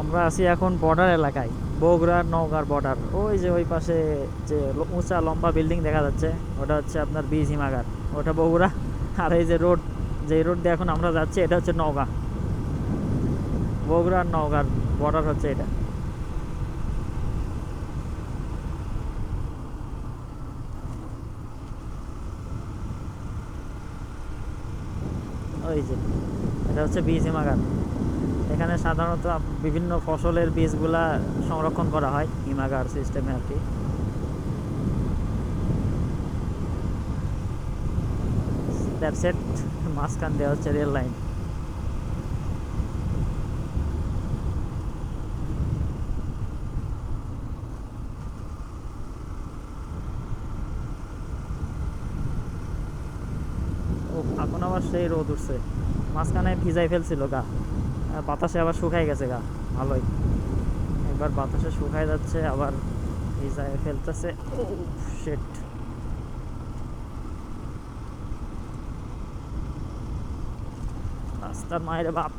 আমরা আছি এখন বর্ডার এলাকায় বগুড়ার নওগাঁর বর্ডার ওই যে ওই পাশে যে উঁচা লম্বা বিল্ডিং দেখা যাচ্ছে, ওটা হচ্ছে আপনার বীজ হিমাগার ওটা বগুড়া, আর এই যে রোড যে রোড দিয়ে এখন আমরা যাচ্ছি, এটা হচ্ছে নওগাঁ। বগুড়ার নওগাঁর বর্ডার হচ্ছে এটা। ওই যে, এটা হচ্ছে বীজ হিমাগার এখানে সাধারণত বিভিন্ন ফসলের বীজগুলা সংরক্ষণ করা হয়, হিমাগার সিস্টেমে আর কি। মাঝখান দেওয়া হচ্ছে রেল লাইন এখন আবার সেই রোদ উঠছে। মাঝখানে ভিজাই ফেলছিল গা। বাতাসে আবার শুকাই গেছে গা, ভালোই। একবার বাতাসে শুকাই যাচ্ছে, আবার ভিজায় ফেলতেছে। ও রাস্তার মায়ের বাপ।